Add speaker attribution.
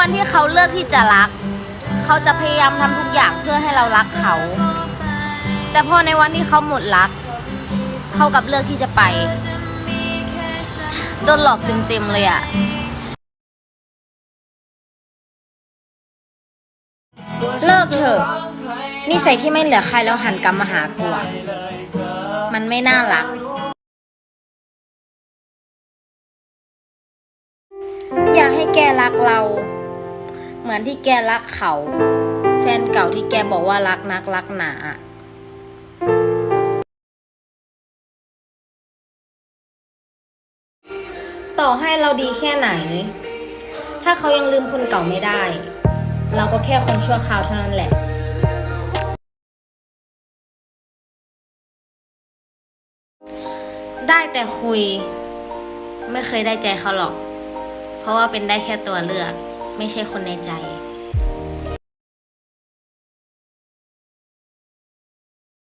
Speaker 1: วันที่เขาเลือกที่จะรัก เขาจะพยายามทำทุกอย่างเพื่อให้เรารักเขา แต่พอในวันที่เขาหมดรัก เขากลับเลือกที่จะไปโดนหลอกเต็มๆเลยอะเลิกเถอะนิสัยที่ไม่เหลือใครแล้วหันกลับมาหากูอะมันไม่น่ารัก อยากให้แกรักเรา เหมือนที่แกรักเขา แฟนเก่าที่แกบอกว่ารักนักรักหนาต่อให้เราดีแค่ไหน ถ้าเขายังลืมคนเก่าไม่ได้ เราก็แค่คนชั่วคราวเท่านั้นแหละ ได้แต่คุย ไม่เคยได้ใจเขาหรอก เพราะว่าเป็นได้แค่ตัวเลือก ไม่ใช่คนในใจ